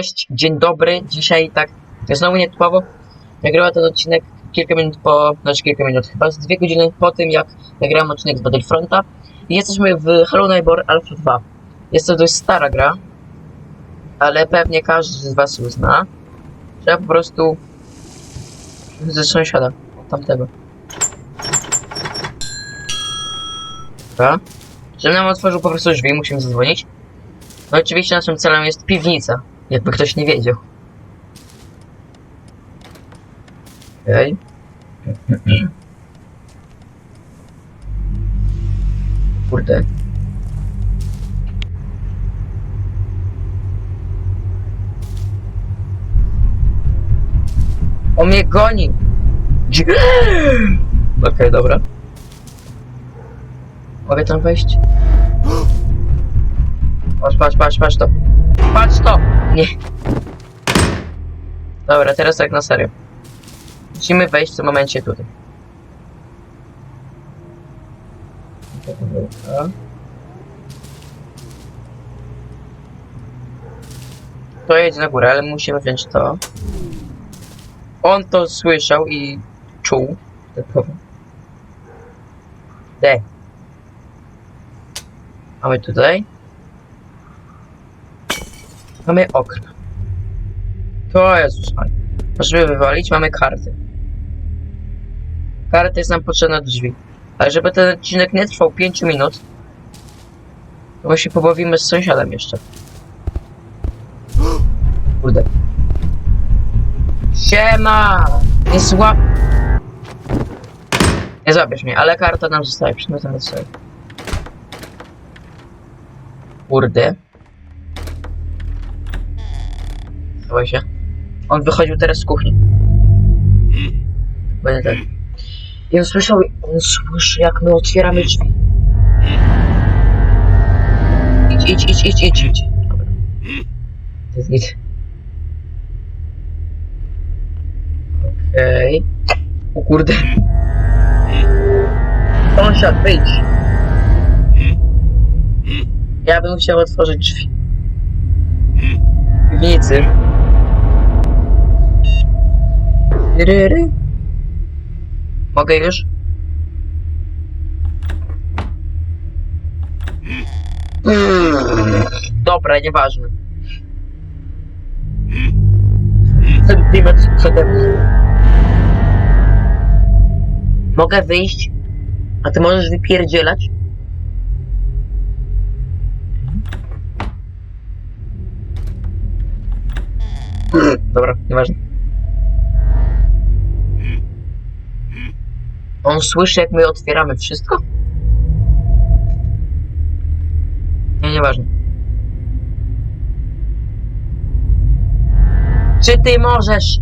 Cześć, dzień dobry. Dzisiaj tak znowu nietypowo nagrała ten odcinek kilka minut po, znaczy kilka minut, chyba z dwie godziny po tym, jak nagrałem odcinek z Battlefronta. I jesteśmy w Hello Neighbor Alpha 2. Jest to dość stara gra, ale pewnie każdy z was ją zna. Trzeba po prostu ze sąsiada, tamtego. Dobra. Żeby nam otworzył po prostu drzwi, musimy zadzwonić. No oczywiście naszym celem jest piwnica, jakby ktoś nie wiedział. Okej. Kurde. On mnie goni! Okej, dobra. Mogę tam wejść? Patrz, patrz, patrz, patrz to. Patrz to! Nie. Dobra, teraz tak na serio. Musimy wejść w tym momencie tutaj. To jedzie na górę, ale musimy wziąć to. On to słyszał i czuł. Tak powiem. D. Mamy tutaj. Mamy okna. To jest fajnie. Możemy wywalić, mamy karty. Karty jest nam potrzebna do drzwi. Ale żeby ten odcinek nie trwał 5 minut, to się pobawimy z sąsiadem jeszcze. Kurde. Siema! Nie złap... Nie złapiesz mnie, ale karta nam zostaje, przymiotamy sobie. Kurde. Się. On wychodził teraz z kuchni. Będzie tak. I on słyszał, on słyszy jak my otwieramy drzwi. Idź, idź, idź, idź, idź, idź. Dobra. To jest git. Okej. O kurde. Sąsiad, wyjdź. Ja bym chciał otworzyć drzwi. Piwnicy. Ryry. Mogę już? Mm, Dobra, nieważne. Centymetr przede mną. Mogę wyjść? A ty możesz wypierdzielać? Dobra, nieważne. On słyszy, jak my otwieramy wszystko? Nie, nieważne. Czy ty możesz?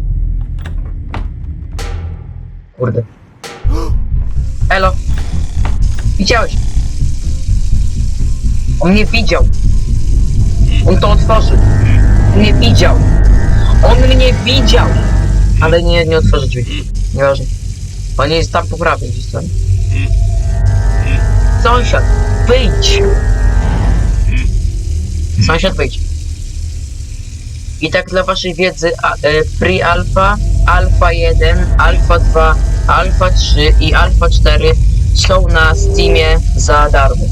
Kurde. Elo. Widziałeś? On mnie widział. On to otworzył. On mnie widział. On mnie widział. Ale nie, nie otworzy drzwi. Nieważne. On jest tam po prawej gdzieś tam. Sąsiad, wyjdź! Sąsiad, wyjdź. I tak dla waszej wiedzy, a, e, Pre-Alpha, Alpha 1, Alpha 2, Alpha 3 i Alpha 4 są na Steamie za darmo.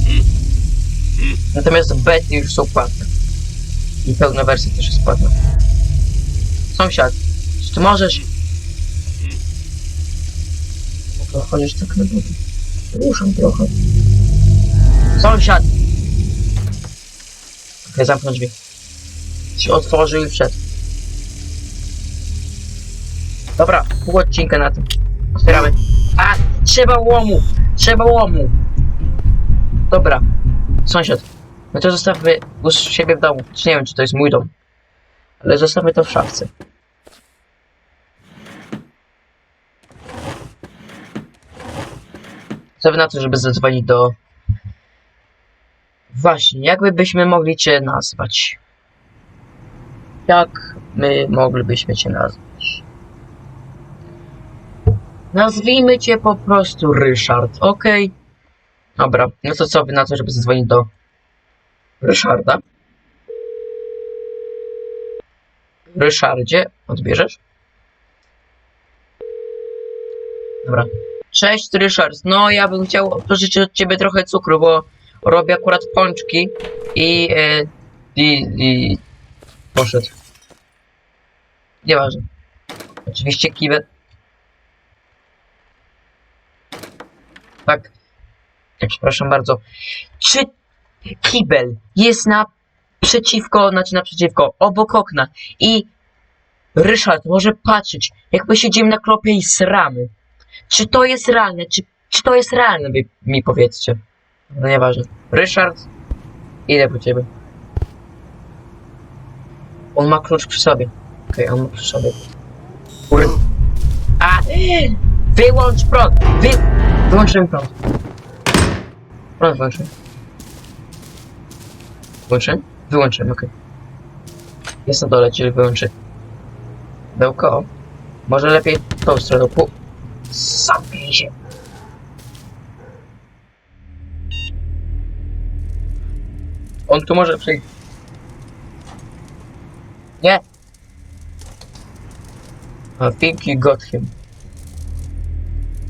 Natomiast bety już są płatne. I pełna wersja też jest płatna. Sąsiad, czy ty możesz to chodzisz tak na górę. Ruszam trochę. Sąsiad! Okej, zamknął drzwi. Się otworzył i wszedł. Dobra, pół odcinka na tym. Otwieramy. A! Trzeba łomu! Trzeba łomu! Dobra. Sąsiad. No to zostawmy u siebie w domu. Czy nie wiem, czy to jest mój dom. Ale zostawmy to w szafce. Na to, żeby zadzwonić do... Właśnie, jakby byśmy mogli cię nazwać? Jak my moglibyśmy cię nazwać? Nazwijmy cię po prostu Ryszard, ok? Dobra, no to co wy na to, żeby zadzwonić do Ryszarda? Ryszardzie, odbierzesz? Dobra. Cześć Ryszard, no ja bym chciał pożyczyć od ciebie trochę cukru, bo robię akurat pączki i... E, i, i... poszedł. Nieważne. Oczywiście kiwet. Tak. Ja przepraszam bardzo. Czy kibel jest na przeciwko, znaczy naprzeciwko, obok okna i Ryszard może patrzeć, jak my siedzimy na klopie i sramy. Czy to jest realne? Czy, czy to jest realne? Wy mi powiedzcie. No nieważne. Ryszard, idę po ciebie. On ma klucz przy sobie. Okej, on ma przy sobie. Kur... A! Wyłącz prąd! Wy... Wyłączyłem prąd. Prąd wyłączyłem. Wyłączyłem? Wyłączyłem, okej. Jest na dole, czyli wyłączy. Bełko. Może lepiej tą stroną. Pu... Zamknij się. On tu może przyjść. Nie. Think you got him.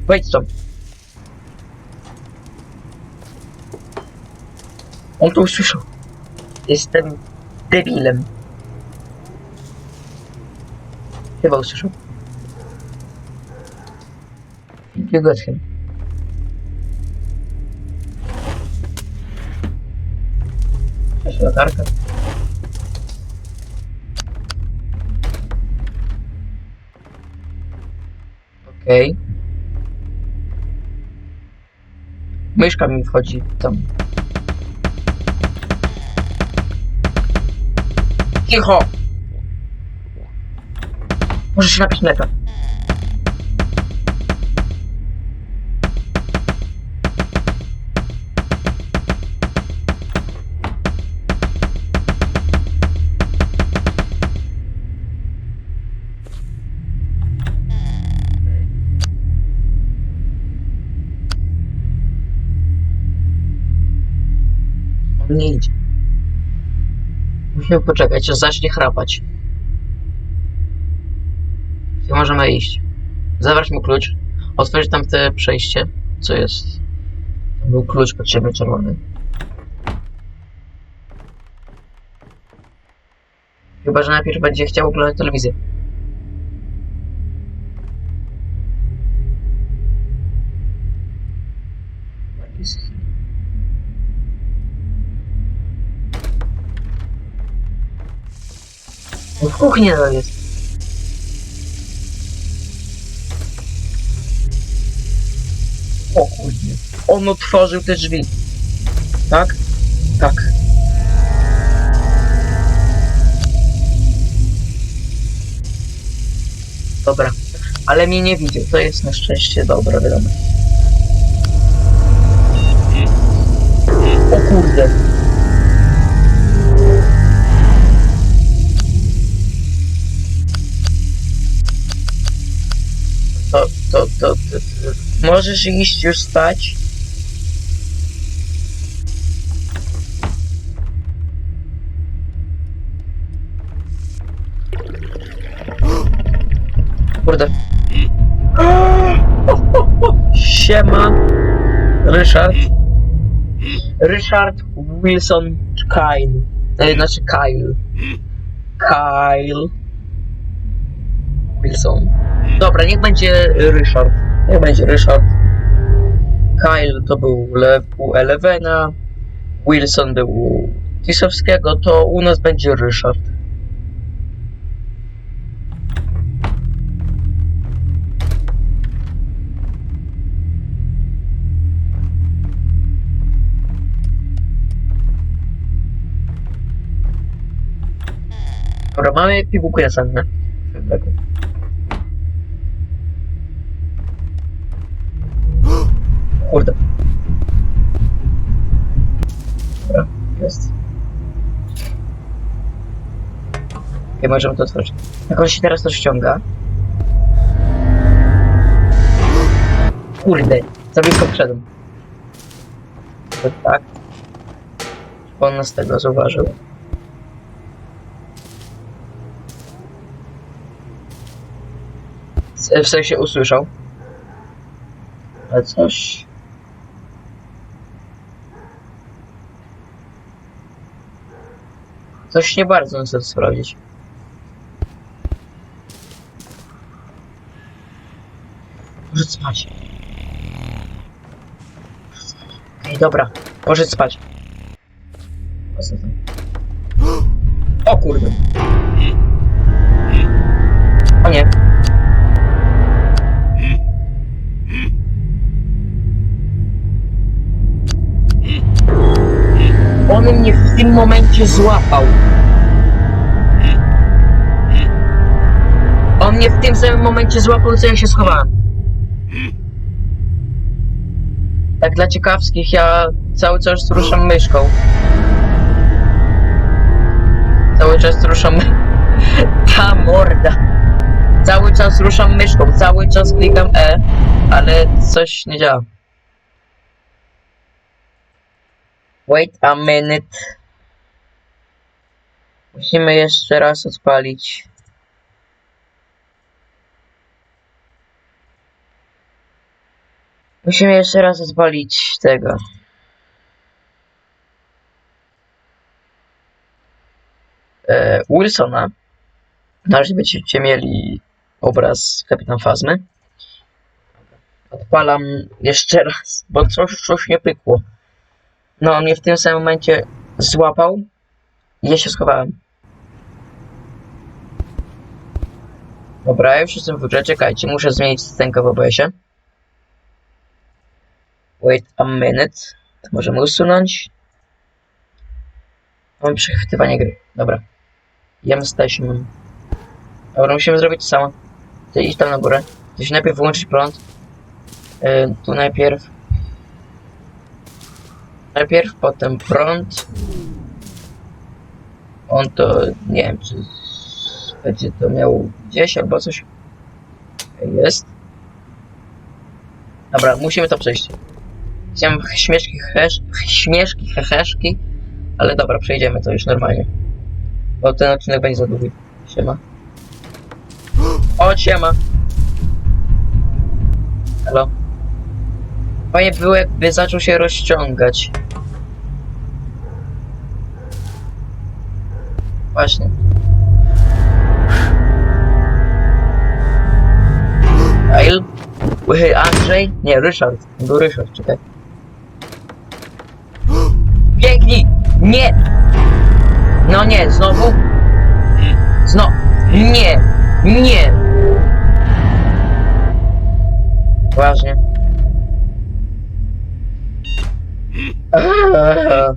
Wejdź stąd. On to usłyszał. Jestem debilem. Chyba usłyszał. I think you got him. Jakaś latarka. Okej. Myszka mi wchodzi tam. Cicho! Możesz się napić mleka. Nie idzie. Musimy poczekać, aż zacznie chrapać. Gdzie możemy iść? Zabrać mu klucz. Otworzyć tam te przejście. Co jest? Był klucz potrzebny czerwony. Chyba, że najpierw będzie chciał oglądać telewizję. Kuchni jest. O kurde. On otworzył te drzwi. Tak? Tak. Dobra. Ale mnie nie widział. To jest na szczęście dobra wiadomość. O kurde. To, to, to. Możesz iść już spać? Kurde. Siema. Ryszard. Ryszard Wilson Kyle. E, znaczy Kyle. Kyle. Wilson. Dobra, niech będzie Ryszard. Niech będzie Ryszard. Kyle to był le, u Elevena. Wilson był u Tisowskiego, to u nas będzie Ryszard. Dobra, mamy pigułkę. Kurde. Nie możemy to otworzyć. Jak on się teraz to ściąga. Kurde, za blisko wszedłem. To tak. On nas tego zauważył. W sensie usłyszał. Ale coś... Coś nie bardzo chcę sprawdzić. Poszedł spać. Okej, dobra. Poszedł spać. O kurde. O nie. On mnie w tym momencie złapał. On mnie w tym samym momencie złapał, co ja się schowałem. Tak dla ciekawskich, ja cały czas ruszam myszką. Cały czas ruszam... Ta morda. Cały czas ruszam myszką, cały czas klikam E, ale coś nie działa. Wait a minute. Musimy jeszcze raz odpalić. Musimy jeszcze raz odpalić tego. E, Wilsona. Na razie będziecie mieli obraz Kapitan Fazmy. Odpalam jeszcze raz, bo coś, coś nie pykło. No, on mnie w tym samym momencie złapał i ja się schowałem. Dobra, ja już jestem w grze, czekajcie, muszę zmienić scenkę w OBS-ie. Wait a minute. To możemy usunąć. Mamy przechwytywanie gry. Dobra. Jesteśmy. Dobra, musimy zrobić to samo. Ty idź tam na górę. Się najpierw wyłączyć prąd. Yy, tu najpierw. Najpierw, potem prąd. On to nie wiem, czy będzie to miał gdzieś albo coś. Jest. Dobra, musimy to przejść. Chciałem śmieszki, hesz, śmieszki, heheszki, ale dobra, przejdziemy to już normalnie. Bo ten odcinek będzie za długi. Siema. O, siema. Halo. Fajnie było, jakby zaczął się rozciągać. Właśnie. Kyle? Andrzej? Nie, Ryszard. Był Ryszard, czekaj. Nie! No nie, znowu? Znowu. Nie! Nie! Ważnie. Eee,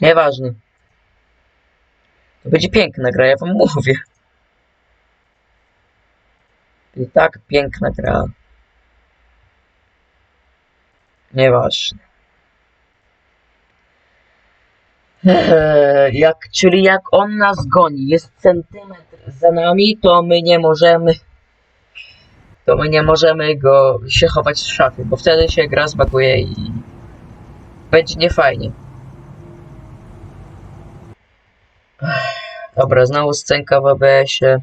Nieważne. To będzie piękna gra, ja wam mówię. I tak piękna gra. Nieważne. Jak, czyli jak on nas goni, jest centymetr za nami, to my nie możemy. To my nie możemy go się chować w szafie, bo wtedy się gra zbaguje i będzie niefajnie. Dobra, znowu scenka w ABS-ie.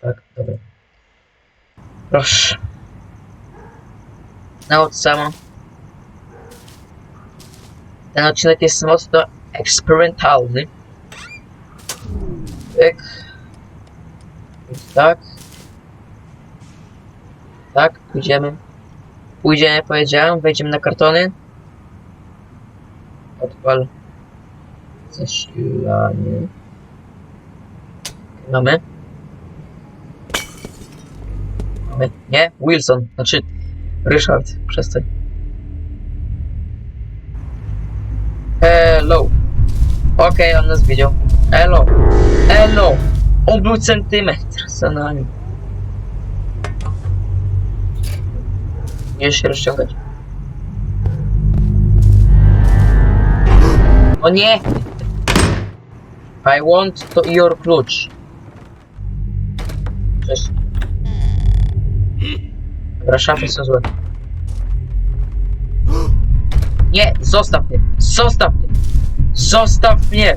Tak, dobra. Proszę. To samo. Ten odcinek jest mocno eksperymentalny. Tak. Więc tak. Tak, pójdziemy. Pójdziemy, powiedziałem, wejdziemy na kartony. Odpal. Zasilanie. Mamy. Mamy. Nie? Wilson. Znaczy, Ryszard. Przestań. Hello. Okej, on nas widział. Hello. Hello. On był centymetr za nami. Nie się rozciągać. O nie! I want to your klucz. Cześć. Dobra, szafy są złe. Nie, zostaw mnie! Zostaw mnie! Zostaw mnie!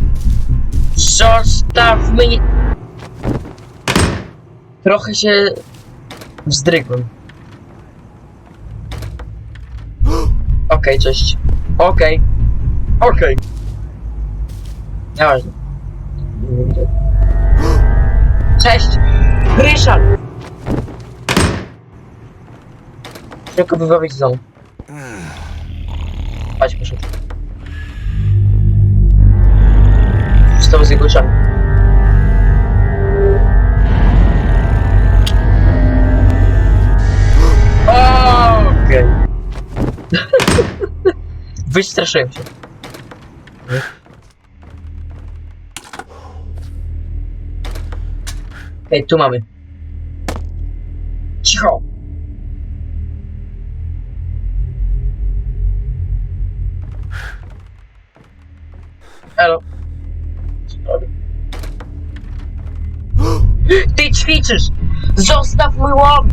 Zostaw mnie! Trochę się wzdrygłem. Okej, cześć. Okej. Okej. Nieważne. Nie widzę. Cześć! Ryszard! Szybko wybawić z domu. Chodź, poszedł. Wstał z jego. Okej. Wystraszyłem się. Ej, tu mamy. Cicho! Elo. Co robię? Ty ćwiczysz! Zostaw mój łom!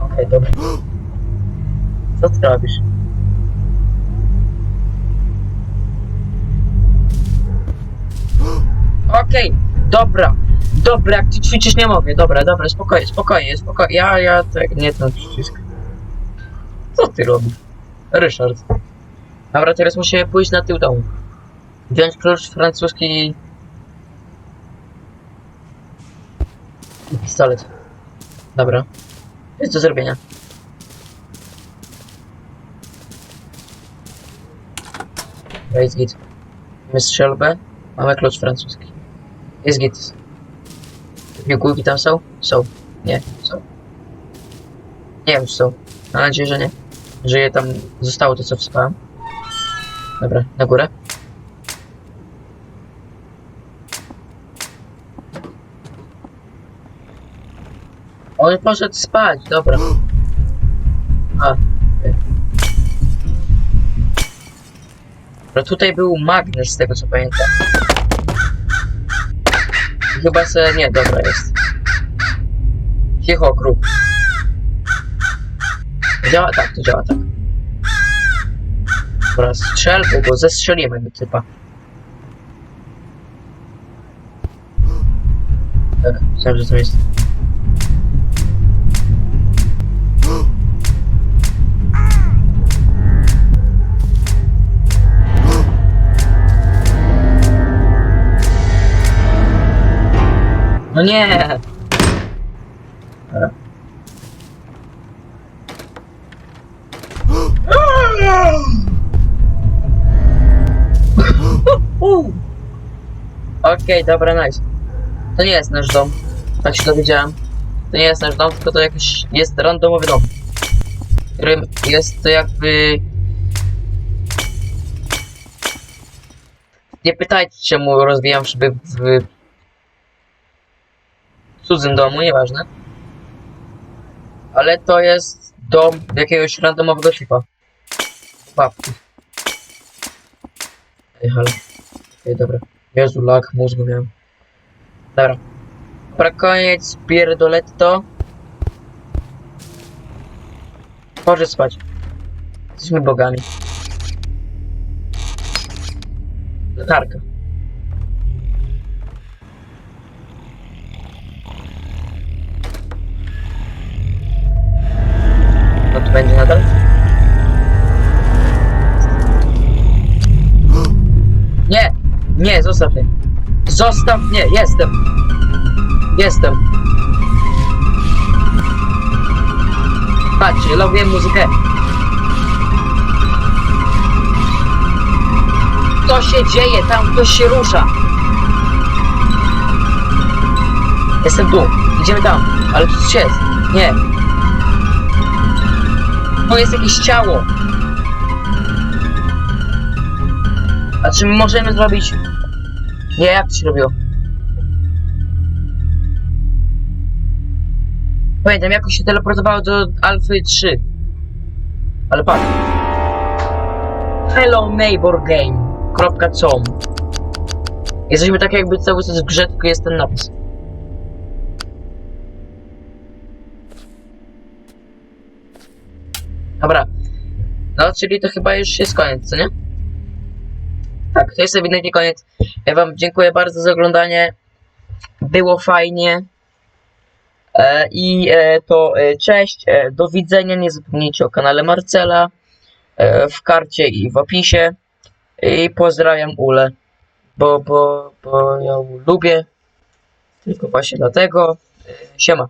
Okej, dobra. Co ty robisz? Okej, dobra. Dobra, jak ty ćwiczysz nie mogę. Dobra, dobra, spokojnie, spokojnie, spokojnie. Ja, ja, tak, nie ten przycisk. Co ty robisz? Ryszard. Dobra, teraz musimy pójść na tył domu. Wziąć klucz francuski pistolet. Dobra. Jest do zrobienia. Dobra, jest git. Mamy strzelbę, mamy klucz francuski. Jest git. Biegulki tam są? Są. Nie, są. Nie wiem, czy są. Mam nadzieję, że nie. Że je tam zostało to, co wspałem. Dobra, na górę. On poszedł spać, dobra. A. Dobra, tutaj był magnes, z tego co pamiętam. Chyba se... nie, dobra jest. Cicho, kruk. Działa tak, to działa tak. Dobra, strzel, bo go zestrzelimy do typa. Tak, myślałem, że to jest. No nie! Okej, dobra, nice. To nie jest nasz dom. Tak się dowiedziałem. To nie jest nasz dom, tylko to jakiś jest randomowy dom. Którym jest to jakby... Nie pytajcie czemu rozwijam szyby w cudzym domu, nieważne. Ale to jest dom jakiegoś randomowego typa. Babki. Ej, halo. Okej, dobra. Jezu, lag mózgu miałem. Dobra. Dobra, koniec, pierdoletto. Może spać. Jesteśmy bogami. Latarka. Nie, zostaw mnie. Zostaw mnie, jestem. Jestem. Patrzcie, loguję muzykę. Co się dzieje? Tam ktoś się rusza. Jestem tu. Idziemy tam. Ale tu coś jest. Nie. To jest jakieś ciało. A czy my możemy zrobić... Nie, jak to się robiło? Pamiętam, jakoś się teleportowało do Alfy 3. Ale patrz. Hello neighbor game. Kropka com. Jesteśmy tak jakby cały czas w grze, tylko jest ten napis. Dobra. No, czyli to chyba już jest koniec, co nie? Tak, to jest ewidentnie koniec. Ja wam dziękuję bardzo za oglądanie. Było fajnie. E, I e, to e, cześć, e, do widzenia. Nie zapomnijcie o kanale Marcela e, w karcie i w opisie. I pozdrawiam Ule, bo, bo, bo ją lubię. Tylko właśnie dlatego. E, Siema.